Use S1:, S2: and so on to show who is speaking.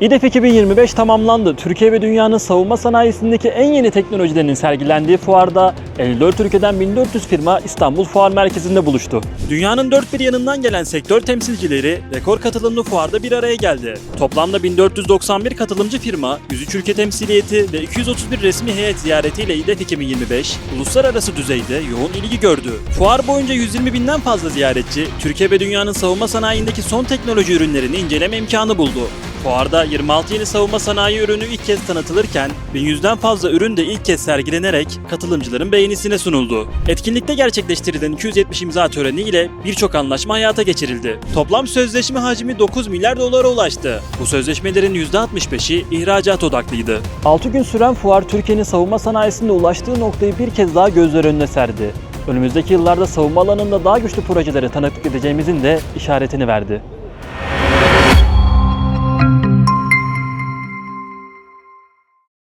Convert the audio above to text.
S1: İDEF 2025 tamamlandı. Türkiye ve dünyanın savunma sanayisindeki en yeni teknolojilerin sergilendiği fuarda 54 ülkeden 1400 firma İstanbul Fuar Merkezi'nde buluştu. Dünyanın dört bir yanından gelen sektör temsilcileri rekor katılımlı fuarda bir araya geldi. Toplamda 1491 katılımcı firma, 103 ülke temsiliyeti ve 231 resmi heyet ziyaretiyle İDEF 2025 uluslararası düzeyde yoğun ilgi gördü. Fuar boyunca 120 binden fazla ziyaretçi, Türkiye ve dünyanın savunma sanayindeki son teknoloji ürünlerini inceleme imkanı buldu. Fuarda 26 yeni savunma sanayi ürünü ilk kez tanıtılırken 1100'den fazla ürün de ilk kez sergilenerek katılımcıların beğenisine sunuldu. Etkinlikte gerçekleştirilen 270 imza töreniyle birçok anlaşma hayata geçirildi. Toplam sözleşme hacmi 9 milyar dolara ulaştı. Bu sözleşmelerin %65'i ihracat odaklıydı. 6 gün süren fuar Türkiye'nin savunma sanayisinde ulaştığı noktayı bir kez daha gözler önüne serdi. Önümüzdeki yıllarda savunma alanında daha güçlü projelere tanıklık edeceğimizin de işaretini verdi.